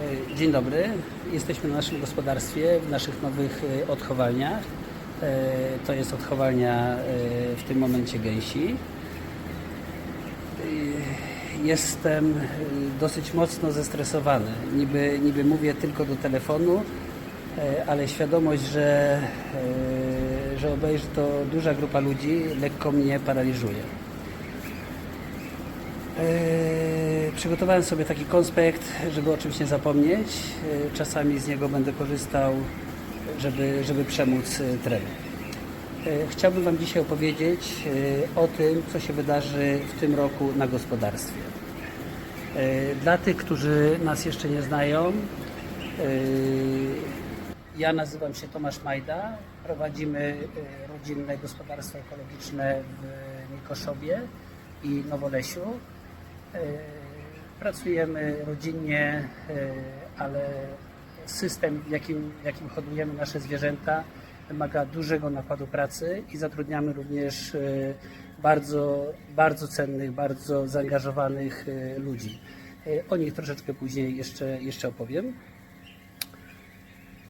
E, Dzień dobry. Jesteśmy na naszym gospodarstwie, w naszych nowych e, odchowalniach. E, To jest odchowalnia w tym momencie gęsi. Jestem dosyć mocno zestresowany. Niby, niby mówię tylko do telefonu, ale świadomość, że, że obejrzy to duża grupa ludzi, lekko mnie paraliżuje. Przygotowałem sobie taki konspekt, żeby o czymś nie zapomnieć. E, Czasami z niego będę korzystał, żeby, żeby przemóc e, trening. E, Chciałbym Wam dzisiaj opowiedzieć o tym, co się wydarzy w tym roku na gospodarstwie. Dla tych, którzy nas jeszcze nie znają, ja nazywam się Tomasz Majda. Prowadzimy rodzinne gospodarstwo ekologiczne w Mikoszowie i Nowolesiu. Pracujemy rodzinnie, e, ale system, w jakim, w jakim hodujemy nasze zwierzęta, wymaga dużego nakładu pracy i zatrudniamy również e, bardzo, bardzo cennych, bardzo zaangażowanych e, ludzi. O nich troszeczkę później jeszcze, jeszcze opowiem.